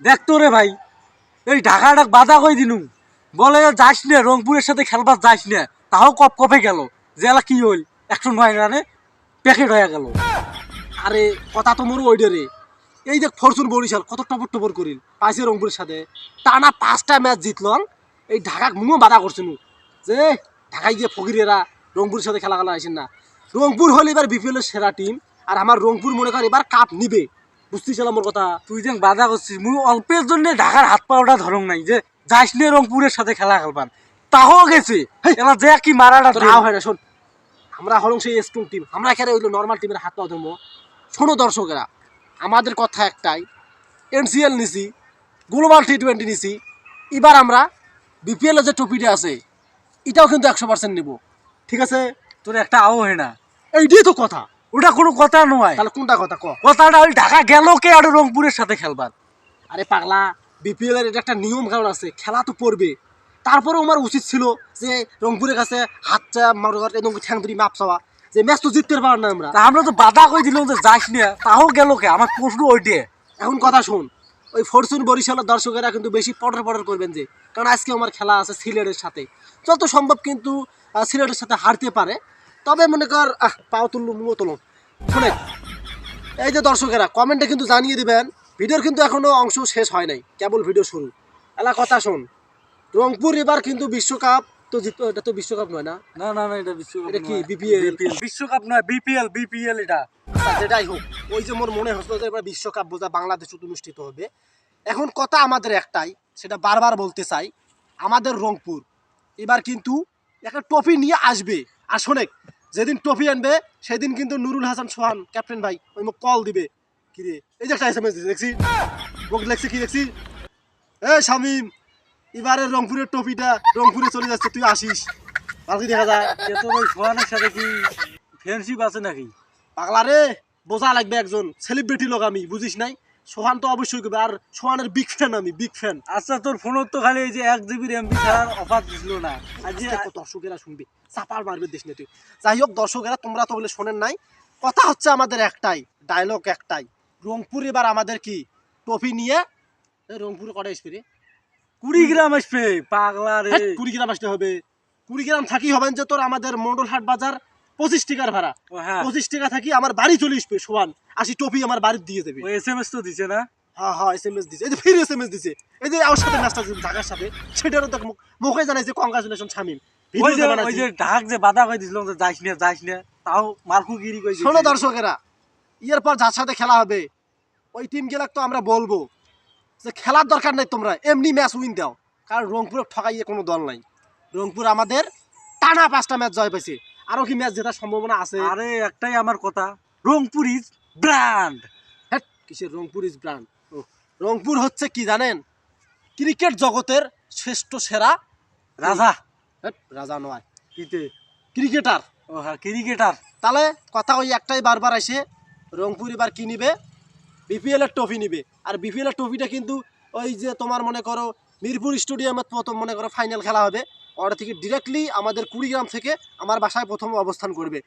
দেখতো রে ভাই, এই ঢাকা ডাক বাধা কই দিনু? বলে যাস না, রংপুরের সাথে খেলবার যাস না। তাও কপ কপে গেল। এলা কি হইল? একশো নয় রানে প্যাকেট হয়ে গেল। আরে, কথা তো মোর ওইডে এই দেখ ফরচুন বরিশাল, কত টপর টপর করিল। পাইছে রংপুরের সাথে। টানা পাঁচটা ম্যাচ জিতলং। এই ঢাকা মুও বাধা করছে নু যে ঢাকায় গিয়ে ফকিরেরা রংপুরের সাথে খেলা খেলা আসেন না। রংপুর হলে এবার বিপিএল সেরা টিম আর আমার রংপুর মনে কর এবার কাপ নিবে। বুঝতেছিলাম মোর কথা। তুই যে বাধা করছিস মুই অল্পের জন্য ঢাকার হাত পাওয়াটা ধরং নাই যে যাস না রংপুরের সাথে খেলা খেলবার তাও গেছে। এলা যে কি মারাটা নাও হয় না শোন। আমরা হলং সেই স্ট্রং টিম আমরা এখানে ওইগুলো নর্মাল টিমের হাত পাওয়া ধরবো শোনো দর্শকেরা আমাদের কথা একটাই এনসিএল নিছি গ্লোবাল টি টোয়েন্টি নিছি এবার আমরা বিপিএল যে টপিটা আছে এটাও কিন্তু একশো পার্সেন্ট নেব। ঠিক আছে? তোর একটা আও হয় না। এইটাই তো কথা। ওটা কোনো কথা নয়। তাহলে কোনটা কথা? ক। কথাটা ওই ঢাকা গেল কে আর রংপুরের সাথে খেলবার? আরে পাগলা বিপিএল এর এটা একটা নিয়ম কারণ আছে খেলা তো পড়বে। তারপরেও আমার উচিত ছিল যে রংপুরের কাছে হাত চা ঠ্যাং ধরি মাপ চাওয়া যে ম্যাচ তো জিততে পার না আমরা। আমরা তো বাধা কই দিলাম যে যাস না তাও গেল কে? আমার প্রশ্ন ওইটে। এখন কথা শোন ওই ফরচুন বরিশালের দর্শকেরা কিন্তু বেশি পটর পটর করবেন যে কারণ আজকে আমার খেলা আছে সিলেটের সাথে। যত সম্ভব কিন্তু সিলেটের সাথে হারতে পারে তবে মনে কর আহ, পাও তুললু মুও তুলো শোনে। এই যে দর্শকেরা কমেন্টে কিন্তু জানিয়ে দিবেন ভিডিওর কিন্তু এখনও অংশ শেষ হয় নাই কেবল ভিডিও শুরু। এলা কথা শোন রংপুর এবার কিন্তু বিশ্বকাপ তো জিত এটা তো বিশ্বকাপ নয় না? না না না এটা বিশ্বকাপ এটা কি, বিপিএল? বিশ্বকাপ নয় বিপিএল বিপিএল এটা। তা যেটাই হোক ওই যে মোর মনে হচ্ছিল যে এবার বিশ্বকাপ বোঝা বাংলাদেশ অনুষ্ঠিত হবে। এখন কথা আমাদের একটাই সেটা বারবার বলতে চাই আমাদের রংপুর এবার কিন্তু একটা ট্রফি নিয়ে আসবে। আর শোনেক যেদিন ট্রফি আনবে সেদিন কিন্তু নুরুল হাসান সোহান ক্যাপ্টেন ভাই ওই কল দিবে। কি রে? এই যে একটা এস এম এস দেখছি লেখছি কি দেখছি? এ শামিম এবারে রংপুরের ট্রফিটা রংপুরে চলে যাচ্ছে তুই আসিস। ভালকে দেখা যায় এ তোর ওই সোহানের সাথে কি ফ্রেন্ডশিপ আছে নাকি? পাগলা রে বোঝা লাগবে একজন। সেলিব্রিটি লোক আমি বুঝিস নাই? সোহান তো অবশ্যই করবে। আর সোহানের বিগ ফ্যান আমি বিগ ফ্যান আচ্ছা তোর ফোনত তো খালি এই যে এক জিবির এমবি ছাড়ার অফার দিছিল না। আজ যে দর্শকেরা শুনবে চাপার মারবে দেশ তুই যাই হোক দর্শকেরা তোমরা তো বলে শোনেন নাই। কথা হচ্ছে আমাদের একটাই ডায়লগ একটাই। রংপুর এবার আমাদের কি? ট্রফি নিয়ে রংপুরে কটা আসবে রে? কুড়িগ্রাম আসবে পাগলা রে। কুড়িগ্রাম আসতে হবে। কুড়িগ্রাম থাকি হবেন যে তোর আমাদের মন্ডলহাট বাজার পঁচিশ টাকার ভাড়া। হ্যাঁ। পঁচিশ টাকা থাকি আমার বাড়ি চলে আসবে আসি ট্রফি আমার বাড়ি দিয়ে দেবে। এস এম এস তো দিছে না? হ্যাঁ হ্যাঁ এস এম এস দিছে। এই যে ফির এস এম এস দিছে। এই যে আমার সাথে ম্যাচটা ঢাকার সাথে সেটারও তো মুখ- মুখে জানাইছে কংগ্রাচুলেশন শামিম। ওই যে ওই যে ঢাক যে বাধা কই দিছিল যাইস না যাইস না তাও মারকু গিরি কই শোনো দর্শকেরা ইয়ের পর যার সাথে খেলা হবে ওই টিম গেলাক তো আমরা বলব যে খেলার দরকার নাই তোমরা এমনি ম্যাচ উইন দাও। কারণ রংপুরে ঠকাইয়ে কোনো দল নাই। রংপুর আমাদের টানা পাঁচটা ম্যাচ জয় পাইছে। আরও কি ম্যাচ জেতার সম্ভাবনা আছে? আরে একটাই আমার কথা। রংপুর ইজ ব্র্যান্ড হ্যাট, কিসের রংপুর ইজ ব্র্যান্ড রংপুর হচ্ছে কি জানেন? ক্রিকেট জগতের শ্রেষ্ঠ সেরা রাজা। হ্যাট, রাজা নয়। কিতে ক্রিকেটার। ও হ্যাঁ ক্রিকেটার। তাহলে কথা ওই একটাই বারবার আসে রংপুর এবার কি নিবে? বিপিএল এর ট্রফি নিবে। আর বিপিএল এর ট্রফিটা কিন্তু ওই যে তোমার মনে করো মিরপুর স্টেডিয়ামে প্রথম মনে করো ফাইনাল খেলা হবে। ওটা থেকে ডিরেক্টলি আমাদের কুড়িগ্রাম থেকে আমার বাসায় প্রথম অবস্থান করবে।